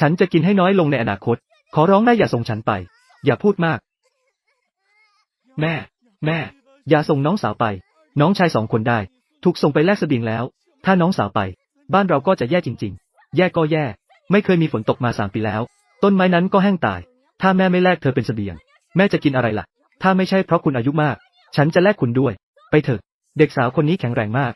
ฉันจะกินให้น้อยลงในอนาคต ขอร้องนะอย่าส่งฉันไป อย่าพูดมาก แม่ แม่ อย่าส่งน้องสาวไป น้องชายสองคนได้ ถูกส่งไปแลกเสบียงแล้ว ถ้าน้องสาวไป บ้านเราก็จะแย่จริง ๆ แย่ก็แย่ ไม่เคยมีฝนตกมาสามปีแล้ว ต้นไม้นั้นก็แห้งตาย ถ้าแม่ไม่แลกเธอเป็นเสบียง แม่จะกินอะไรล่ะ ถ้าไม่ใช่เพราะคุณอายุมาก ฉันจะแลกคุณด้วย ไปเถอะ เด็กสาวคนนี้แข็งแรงมาก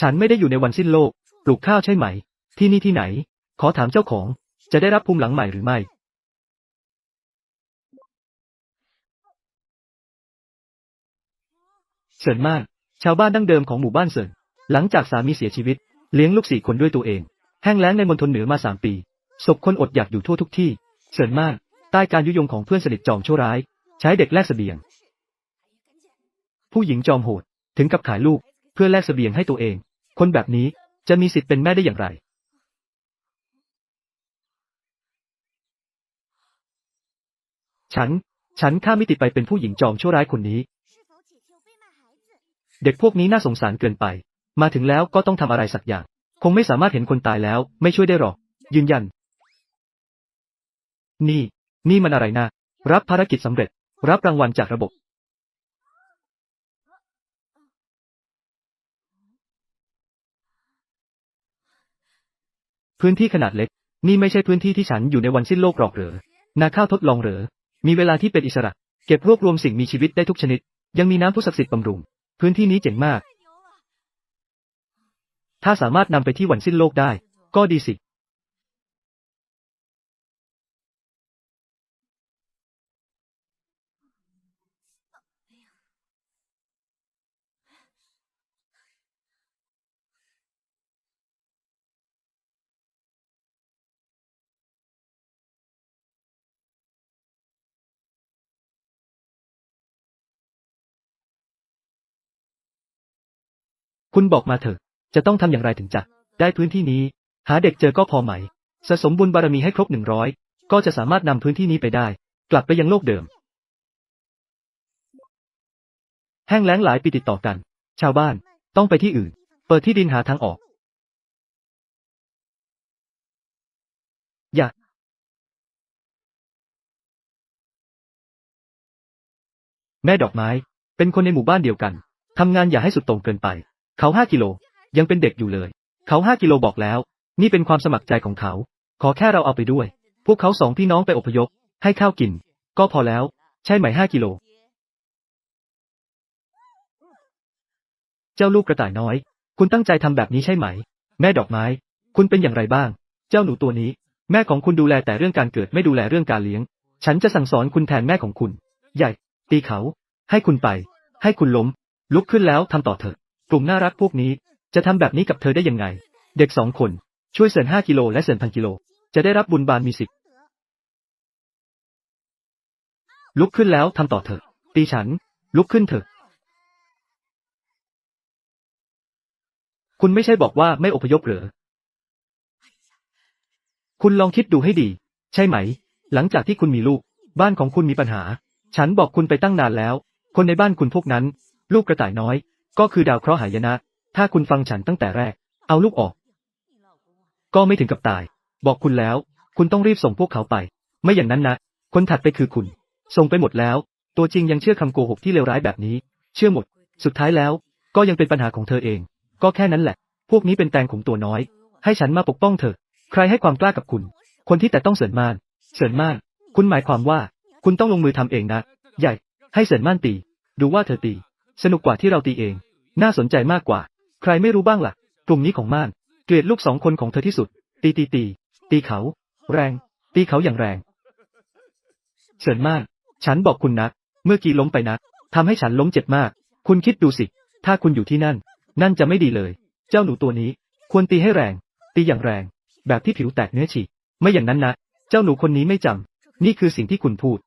ฉันไม่ได้อยู่ในวันสิ้นโลก ปลูกข้าวใช่ไหม ที่นี่ที่ไหน ขอถามเจ้าของ จะได้รับภูมิหลังใหม่หรือไม่ เสินมาก ชาวบ้านดั้งเดิมของหมู่บ้านเสินหลังจากสามีเสียชีวิต เลี้ยงลูกสี่คนด้วยตัวเอง แห้งแล้งในมณฑลเหนือมาสามปีศพคนอดอยากอยู่ทั่วทุกที่ เสินมาก ใต้การยุยงของเพื่อนสนิทจอมชั่วร้าย ใช้เด็กแลกเสบียง ผู้หญิงจอมโหด ถึงกับขายลูก เพื่อแลกเสบียงให้ตัวเอง คนแบบนี้จะมีสิทธิ์เป็นแม่ได้อย่างไร ฉัน ฉันข้าไม่ติดไปเป็นผู้หญิงจอมชั่วร้ายคนนี้ เด็กพวกนี้น่าสงสารเกินไป มาถึงแล้วก็ต้องทำอะไรสักอย่าง คงไม่สามารถเห็นคนตายแล้ว ไม่ช่วยได้หรอก ยืนยัน นี่ นี่มันอะไรนะ รับภารกิจสำเร็จ รับรางวัลจากระบบ พื้นที่ขนาดเล็ก นี่ไม่ใช่พื้นที่ที่ฉันอยู่ในวันสิ้นโลกหรอกเหรอนาข้าวทดลองเหรอ มีเวลาที่เป็นอิสระ เก็บรวบรวมสิ่งมีชีวิตได้ทุกชนิด ยังมีน้ำผู้ศักดิ์สิทธิ์บำรุง พื้นที่นี้เจ๋งมาก ถ้าสามารถนำไปที่วันสิ้นโลกได้ ก็ดีสิ คุณบอกมาเถอะ จะต้องทำอย่างไรถึงจะได้พื้นที่นี้ หาเด็กเจอก็พอไหม สะสมบุญบารมีให้ครบหนึ่งร้อยก็จะสามารถนำพื้นที่นี้ไปได้ กลับไปยังโลกเดิม แห้งแล้งหลายปีติดต่อกัน ชาวบ้าน ต้องไปที่อื่น เปิดที่ดินหาทางออก อย่าแม่ดอกไม้ เป็นคนในหมู่บ้านเดียวกัน ทำงานอย่าให้สุดโต่งเกินไป เขาห้ากิโล ยังเป็นเด็กอยู่เลย เขาห้ากิโลบอกแล้ว นี่เป็นความสมัครใจของเขา ขอแค่เราเอาไปด้วย พวกเขาสองพี่น้องไปอพยพ ให้ข้าวกิน ก็พอแล้ว ใช่ไหมห้ากิโล เจ้าลูกกระต่ายน้อย คุณตั้งใจทำแบบนี้ใช่ไหม แม่ดอกไม้ คุณเป็นอย่างไรบ้าง เจ้าหนูตัวนี้ แม่ของคุณดูแลแต่เรื่องการเกิดไม่ดูแลเรื่องการเลี้ยง ฉันจะสั่งสอนคุณแทนแม่ของคุณ ใหญ่ ตีเขา ให้คุณไป ให้คุณล้ม ลุกขึ้นแล้วทำต่อเถอะ กลุ่มน่ารักพวกนี้ จะทำแบบนี้กับเธอได้ยังไง เด็กสองคน ช่วยเสินห้ากิโลและเสินพันกิโล จะได้รับบุญบานมีสิทธิ์ลุกขึ้นแล้วทำต่อเถอะ ตีฉัน ลุกขึ้นเถอะ คุณไม่ใช่บอกว่าไม่อพยพเหรอ คุณลองคิดดูให้ดี ใช่ไหม หลังจากที่คุณมีลูก บ้านของคุณมีปัญหา ฉันบอกคุณไปตั้งนานแล้ว คนในบ้านคุณพวกนั้น ลูกกระต่ายน้อย ก็คือดาวเคราะห์หายนะ ถ้าคุณฟังฉันตั้งแต่แรก เอาลูกออก ก็ไม่ถึงกับตาย บอกคุณแล้ว คุณต้องรีบส่งพวกเขาไป ไม่อย่างนั้นนะ คนถัดไปคือคุณ ส่งไปหมดแล้ว ตัวจริงยังเชื่อคำโกหกที่เลวร้ายแบบนี้ เชื่อหมด สุดท้ายแล้ว ก็ยังเป็นปัญหาของเธอเอง ก็แค่นั้นแหละ พวกนี้เป็นแตงของตัวน้อย ให้ฉันมาปกป้องเธอ ใครให้ความกล้ากับคุณ คนที่แต่ต้องเสริญมาน เสริญมาน คุณหมายความว่า คุณต้องลงมือทำเองนะ ใหญ่ ให้เสริญมานตี ดูว่าเธอตี สนุกกว่าที่เราตีเอง น่าสนใจมากกว่า ใครไม่รู้บ้างล่ะ กลุ่มนี้ของม่าน เกลียดลูกสองคนของเธอที่สุด ตีตีตี ตีเขา แรง ตีเขาอย่างแรงเสริญมาน ฉันบอกคุณนะเมื่อกี้ล้มไปนะทำให้ฉันล้มเจ็บมาก คุณคิดดูสิ ถ้าคุณอยู่ที่นั่น นั่นจะไม่ดีเลย เจ้าหนูตัวนี้ ควรตีให้แรง ตีอย่างแรง แบบที่ผิวแตกเนื้อฉีก ไม่อย่างนั้นนะ เจ้าหนูคนนี้ไม่จนี่คือสิ่งที่คุณพูด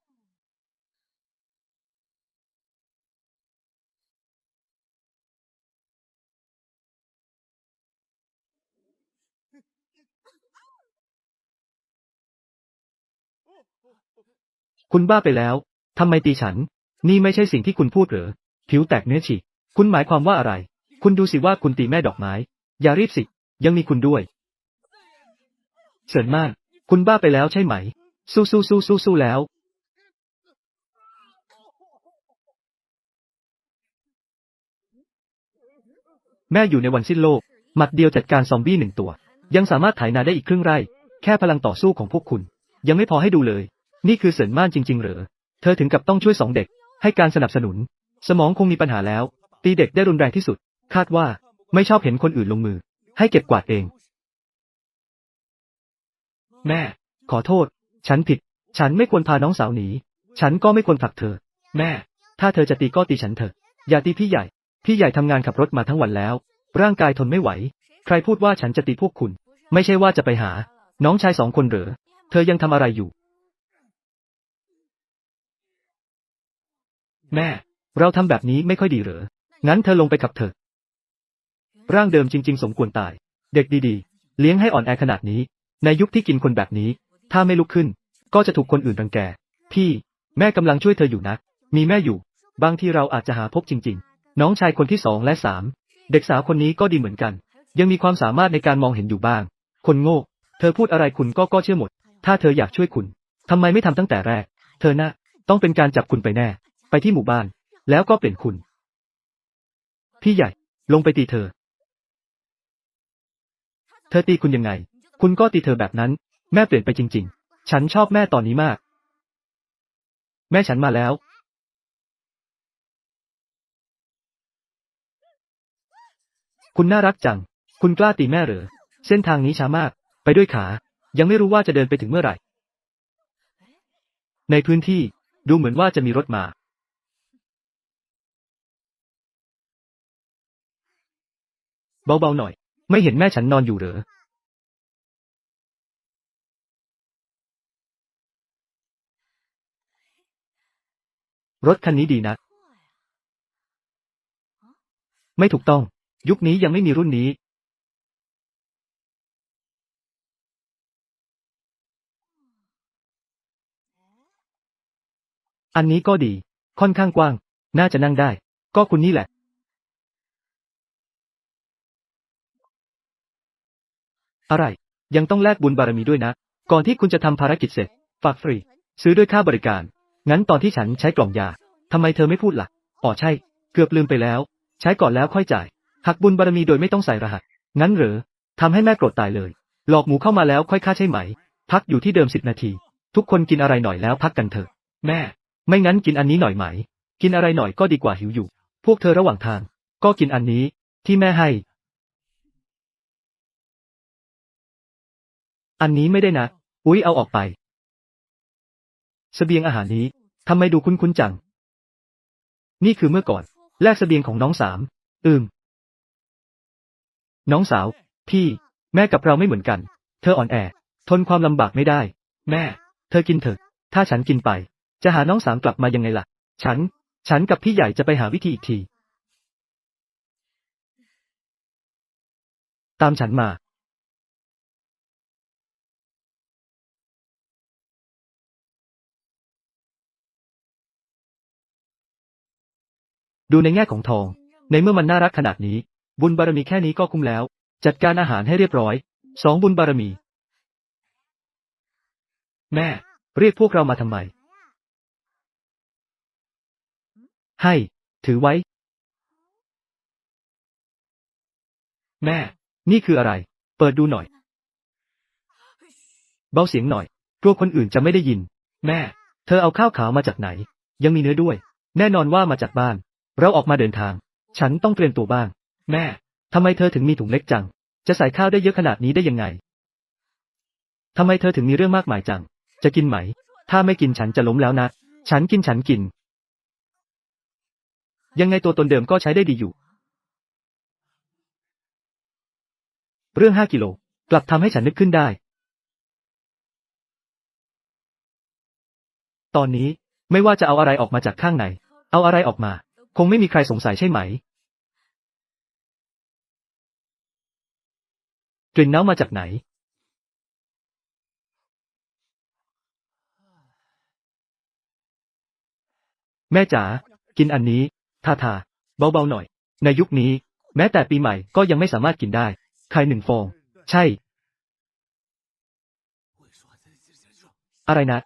คุณบ้าไปแล้วทำไมตีฉัน นี่ไม่ใช่สิ่งที่คุณพูดหรือผิวแตกเนื้อฉีก คุณหมายความว่าอะไร คุณดูสิว่าคุณตีแม่ดอกไม้ อย่ารีบสิ ยังมีคุณด้วยเสินมาก คุณบ้าไปแล้วใช่ไหม สู้สู้สู้สู้สู้แล้ว แม่อยู่ในวันสิ้นโลก หมัดเดียวจัดการซอมบี้หนึ่งตัว ยังสามารถไถนาได้อีกครึ่งไร่ แค่พลังต่อสู้ของพวกคุณ ยังไม่พอให้ดูเลย นี่คือเสินม่านจริง ๆ เหรอ เธอถึงกับต้องช่วยสองเด็ก ให้การสนับสนุน สมองคงมีปัญหาแล้ว ตีเด็กได้รุนแรงที่สุด คาดว่าไม่ชอบเห็นคนอื่นลงมือ ให้เก็บกวาดเอง แม่ ขอโทษ ฉันผิด ฉันไม่ควรพาน้องสาวหนี ฉันก็ไม่ควรผลักเธอ แม่ ถ้าเธอจะตีก็ตีฉันเถอะ อย่าตีพี่ใหญ่ พี่ใหญ่ทำงานขับรถมาทั้งวันแล้ว ร่างกายทนไม่ไหว ใครพูดว่าฉันจะตีพวกคุณ ไม่ใช่ว่าจะไปหา น้องชายสองคนเหรอ เธอยังทำอะไรอยู่ แม่ เราทำแบบนี้ไม่ค่อยดีเหรอ งั้นเธอลงไปขับเถอะ ร่างเดิมจริง ๆ สมควรตาย เด็กดีๆ เลี้ยงให้อ่อนแอขนาดนี้ ในยุคที่กินคนแบบนี้ ถ้าไม่ลุกขึ้น ก็จะถูกคนอื่นรังแก พี่ แม่กำลังช่วยเธออยู่นะ มีแม่อยู่ บางที่เราอาจจะหาพบจริง ๆ น้องชายคนที่สองและสาม เด็กสาวคนนี้ก็ดีเหมือนกัน ยังมีความสามารถในการมองเห็นอยู่บ้าง คนโง่ เธอพูดอะไรคุณก็ก็เชื่อหมด ถ้าเธออยากช่วยคุณทำไมไม่ทำตั้งแต่แรก เธอน่ะต้องเป็นการจับคุณไปแน่ ไปที่หมู่บ้าน แล้วก็เปลี่ยนคุณ พี่ใหญ่ ลงไปตีเธอ เธอตีคุณยังไง คุณก็ตีเธอแบบนั้น แม่เปลี่ยนไปจริง ๆ ฉันชอบแม่ตอนนี้มาก แม่ฉันมาแล้ว คุณน่ารักจัง คุณกล้าตีแม่เหรอ เส้นทางนี้ช้ามาก ไปด้วยขา ยังไม่รู้ว่าจะเดินไปถึงเมื่อไหร่ ในพื้นที่ดูเหมือนว่าจะมีรถมา เบาๆหน่อย ไม่เห็นแม่ฉันนอนอยู่เหรอรถคันนี้ดีนะ ไม่ถูกต้อง ยุคนี้ยังไม่มีรุ่นนี้ อันนี้ก็ดี ค่อนข้างกว้าง น่าจะนั่งได้ ก็คุณนี่แหละ อะไร ยังต้องแลกบุญบารมีด้วยนะ ก่อนที่คุณจะทำภารกิจเสร็จ ฝากฟรี ซื้อด้วยค่าบริการ งั้นตอนที่ฉันใช้กล่องยาทำไมเธอไม่พูดล่ะ อ๋อใช่ เกือบลืมไปแล้ว ใช้ก่อนแล้วค่อยจ่าย หักบุญบารมีโดยไม่ต้องใส่รหัส งั้นเหรอทำให้แม่โกรธตายเลย หลอกหมูเข้ามาแล้วค่อยค่าใช่ไหม พักอยู่ที่เดิมสิบนาที ทุกคนกินอะไรหน่อยแล้วพักกันเถอะ แม่ ไม่งั้นกินอันนี้หน่อยไหม กินอะไรหน่อยก็ดีกว่าหิวอยู่ พวกเธอระหว่างทาง ก็กินอันนี้ ที่แม่ให้ อันนี้ไม่ได้นะ อุ๊ยเอาออกไปสเสบียงอาหารนี้ทำไมดูคุ้นๆจัง นี่คือเมื่อก่อน แลกสเสบียงของน้องสาม อืม น้องสาว พี่ แม่กับเราไม่เหมือนกัน เธออ่อนแอ ทนความลำบากไม่ได้ แม่ เธอกินเถอะ ถ้าฉันกินไป จะหาน้องสามกลับมายังไงล่ะ ฉัน ฉันกับพี่ใหญ่จะไปหาวิธีอีกที ตามฉันมา ดูในแง่ของทอง ในเมื่อมันน่ารักขนาดนี้ บุญบารมีแค่นี้ก็คุ้มแล้ว จัดการอาหารให้เรียบร้อยสองบุญบารมี แม่ เรียกพวกเรามาทำไม ให้ ถือไว้ แม่ นี่คืออะไร เปิดดูหน่อย เบาเสียงหน่อยกลัวคนอื่นจะไม่ได้ยิน แม่ เธอเอาข้าวขาวมาจากไหน ยังมีเนื้อด้วย แน่นอนว่ามาจากบ้าน เราออกมาเดินทาง ฉันต้องเตรียมตัวบ้าง แม่ ทำไมเธอถึงมีถุงเล็กจัง จะใส่ข้าวได้เยอะขนาดนี้ได้ยังไง ทำไมเธอถึงมีเรื่องมากมายจัง จะกินไหม ถ้าไม่กินฉันจะล้มแล้วนะ ฉันกินฉันกิน ยังไงตัวตนเดิมก็ใช้ได้ดีอยู่ เรื่องห้ากิโล กลับทำให้ฉันนึกขึ้นได้ ตอนนี้ไม่ว่าจะเอาอะไรออกมาจากข้างใน เอาอะไรออกมา คงไม่มีใครสงสัยใช่ไหม กลิ่นเน่ามาจากไหน แม่จ๋า กินอันนี้ ทาทา เบาๆหน่อย ในยุคนี้ แม้แต่ปีใหม่ก็ยังไม่สามารถกินได้ ไข่หนึ่งฟอง ใช่ อะไรนะ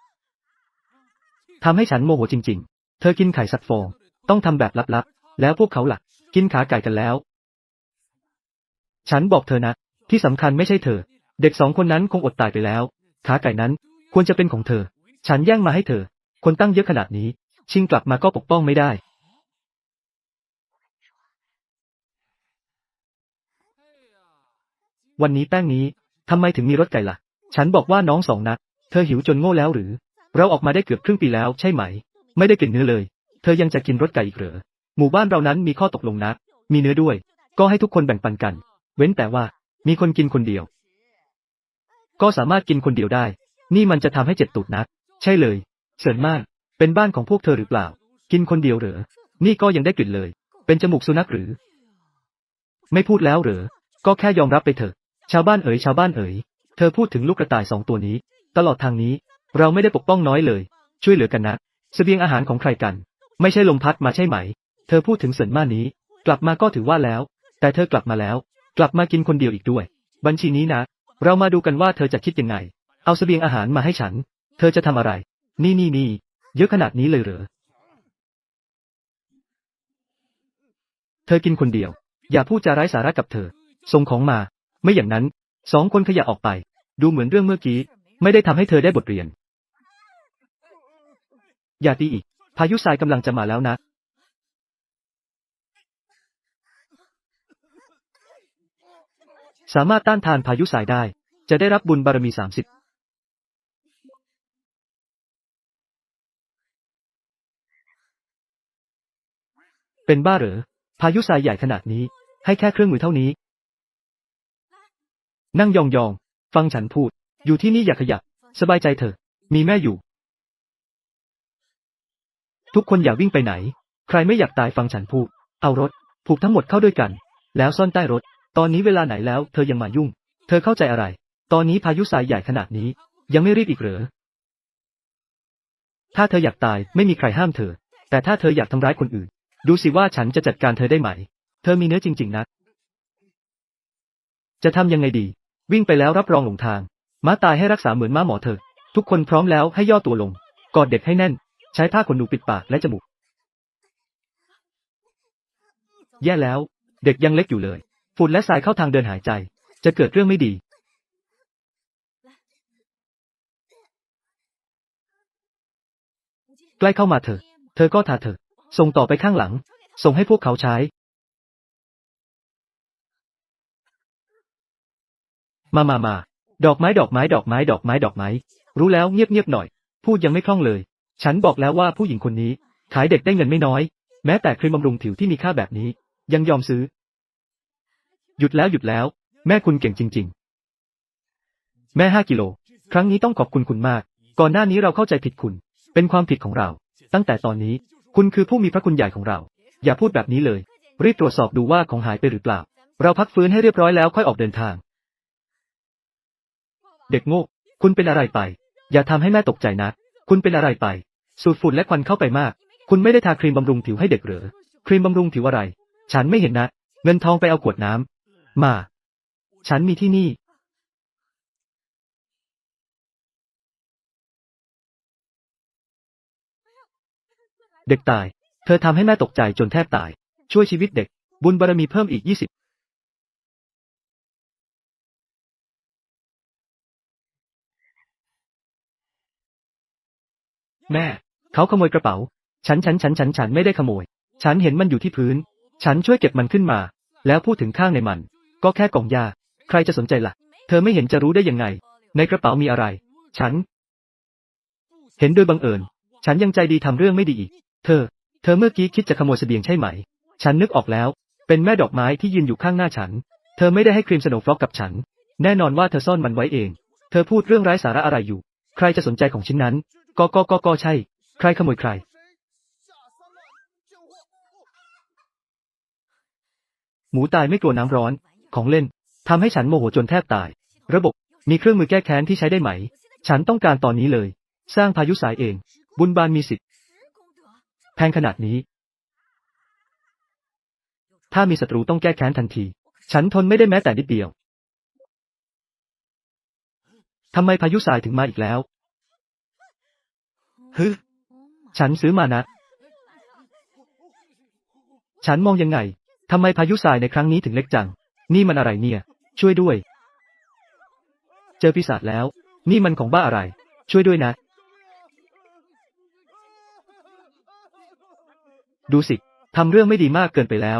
ทำให้ฉันโมโหจริง ๆ เธอกินไข่สักฟอง ต้องทำแบบลับๆ แล้วพวกเขาหลัก กินขาไก่กันแล้ว ฉันบอกเธอนะ ที่สำคัญไม่ใช่เธอ เด็กสองคนนั้นคงอดตายไปแล้ว ขาไก่นั้น ควรจะเป็นของเธอ ฉันแย่งมาให้เธอ คนตั้งเยอะขนาดนี้ ชิงกลับมาก็ปกป้องไม่ได้วันนี้แป้งนี้ ทำไมถึงมีรสไก่ล่ะ ฉันบอกว่าน้องสองนัด เธอหิวจนโง่แล้วหรือ เราออกมาได้เกือบครึ่งปีแล้วใช่ไหม ไม่ได้กลิ่นเนื้อเลย เธอยังจะกินรสไก่อีกเหรอ หมู่บ้านเรานั้นมีข้อตกลงนะ มีเนื้อด้วย ก็ให้ทุกคนแบ่งปันกัน เว้นแต่ว่า มีคนกินคนเดียว ก็สามารถกินคนเดียวได้ นี่มันจะทำให้เจ็บตูดนัก ใช่เลยเสริญมาก เป็นบ้านของพวกเธอหรือเปล่า กินคนเดียวเหรอ นี่ก็ยังได้กลิ่นเลย เป็นจมูกสุนัขหรือ ไม่พูดแล้วเหรอ ก็แค่ยอมรับไปเถอะ ชาวบ้านเอ๋ยชาวบ้านเอ๋ย เธอพูดถึงลูกกระต่ายสองตัวนี้ ตลอดทางนี้ เราไม่ได้ปกป้องน้อยเลย ช่วยเหลือกันนะ เสบียงอาหารของใครกัน ไม่ใช่ลมพัดมาใช่ไหม เธอพูดถึงเสินมานี้ กลับมาก็ถือว่าแล้ว แต่เธอกลับมาแล้ว กลับมากินคนเดียวอีกด้วย บัญชีนี้นะ เรามาดูกันว่าเธอจะคิดยังไง เอาเสบียงอาหารมาให้ฉัน เธอจะทำอะไร นี่นี่นี่เยอะขนาดนี้เลยเหรอ เธอกินคนเดียว อย่าพูดจาไร้สาระกับเธอ ส่งของมา ไม่อย่างนั้น สองคนขยะออกไป ดูเหมือนเรื่องเมื่อกี้ ไม่ได้ทำให้เธอได้บทเรียน อย่าตีอีก พายุทรายกำลังจะมาแล้วนะ สามารถต้านทานพายุทรายได้ จะได้รับบุญบารมีสามสิบเป็นบ้าเหรอ พายุทรายใหญ่ขนาดนี้ ให้แค่เครื่องมือเท่านี้ นั่งยองๆ ฟังฉันพูด อยู่ที่นี่อย่าขยับ สบายใจเถอะ มีแม่อยู่ ทุกคนอย่าวิ่งไปไหน ใครไม่อยากตายฟังฉันพูด เอารถ ผูกทั้งหมดเข้าด้วยกัน แล้วซ่อนใต้รถ ตอนนี้เวลาไหนแล้ว เธอยังมายุ่ง เธอเข้าใจอะไร ตอนนี้พายุทรายใหญ่ขนาดนี้ ยังไม่รีบอีกเหรอ ถ้าเธออยากตายไม่มีใครห้ามเธอ แต่ถ้าเธออยากทำร้ายคนอื่น ดูสิว่าฉันจะจัดการเธอได้ไหม เธอมีเนื้อจริง ๆนะจะทำยังไงดี วิ่งไปแล้วรับรองหลงทาง ม้าตายให้รักษาเหมือนม้าหมอเธอทุกคนพร้อมแล้วให้ย่อตัวลง กอดเด็กให้แน่น ใช้ผ้าขนหนูปิดปากและจมูก แย่แล้ว เด็กยังเล็กอยู่เลย ฝุ่นและทรายเข้าทางเดินหายใจ จะเกิดเรื่องไม่ดี ใกล้เข้ามาเถอะ เธอก็ทาเถอะ ส่งต่อไปข้างหลัง ส่งให้พวกเขาใช้ มามามา ดอกไม้ดอกไม้ดอกไม้ดอกไม้ดอกไม้ รู้แล้วเงียบเงียบหน่อย พูดยังไม่คล่องเลย ฉันบอกแล้วว่าผู้หญิงคนนี้ ขายเด็กได้เงินไม่น้อย แม้แต่ครีมบำรุงผิวที่มีค่าแบบนี้ ยังยอมซื้อ หยุดแล้วหยุดแล้ว แม่คุณเก่งจริง ๆ แม่ห้ากิโล ครั้งนี้ต้องขอบคุณคุณมาก ก่อนหน้านี้เราเข้าใจผิดคุณ เป็นความผิดของเรา ตั้งแต่ตอนนี้ คุณคือผู้มีพระคุณใหญ่ของเรา อย่าพูดแบบนี้เลย รีบตรวจสอบดูว่าของหายไปหรือเปล่า เราพักฟื้นให้เรียบร้อยแล้วค่อยออกเดินทาง เด็กโง่ คุณเป็นอะไรไป อย่าทำให้แม่ตกใจนะ คุณเป็นอะไรไป สูดฝุ่นและควันเข้าไปมาก คุณไม่ได้ทาครีมบำรุงผิวให้เด็กหรือ ครีมบำรุงผิวอะไร ฉันไม่เห็นนะ เงินทองไปเอาขวดน้ำมา ฉันมีที่นี่ เด็กตาย เธอทำให้แม่ตกใจจนแทบตาย ช่วยชีวิตเด็ก บุญบารมีเพิ่มอีกยี่สิบ แม่ เขาขโมยกระเป๋า ฉันฉันฉันฉันฉันไม่ได้ขโมย ฉันเห็นมันอยู่ที่พื้น ฉันช่วยเก็บมันขึ้นมา แล้วพูดถึงข้างในมัน ก็แค่กล่องยา ใครจะสนใจล่ะ เธอไม่เห็นจะรู้ได้ยังไง ในกระเป๋ามีอะไร ฉัน เห็นโดยบังเอิญ ฉันยังใจดีทำเรื่องไม่ดีอีก เธอ เธอเมื่อกี้คิดจะขโมยเสบียงใช่ไหม ฉันนึกออกแล้ว เป็นแม่ดอกไม้ที่ยืนอยู่ข้างหน้าฉัน เธอไม่ได้ให้ครีมสโนว์ฟล็อกกับฉัน แน่นอนว่าเธอซ่อนมันไว้เอง เธอพูดเรื่องไร้สาระอะไรอยู่ ใครจะสนใจของชิ้นนั้น ก็ก็ก็ก็ใช่ ใครขโมยใคร หมูตายไม่กลัวน้ำร้อน ของเล่นทำให้ฉันโมโหจนแทบตาย ระบบ มีเครื่องมือแก้แค้นที่ใช้ได้ไหม ฉันต้องการตอนนี้เลย สร้างพายุสายเอง บุญบานมีสิทธิ์ แพงขนาดนี้ ถ้ามีศัตรูต้องแก้แค้นทันที ฉันทนไม่ได้แม้แต่นิดเดียวทำไมพายุสายถึงมาอีกแล้ว ฮึฉันซื้อมานะ ฉันมองยังไง ทำไมพายุทรายในครั้งนี้ถึงเล็กจัง นี่มันอะไรเนี่ย ช่วยด้วย เจอปีศาจแล้ว นี่มันของบ้าอะไร ช่วยด้วยนะ ดูสิ ทำเรื่องไม่ดีมากเกินไปแล้ว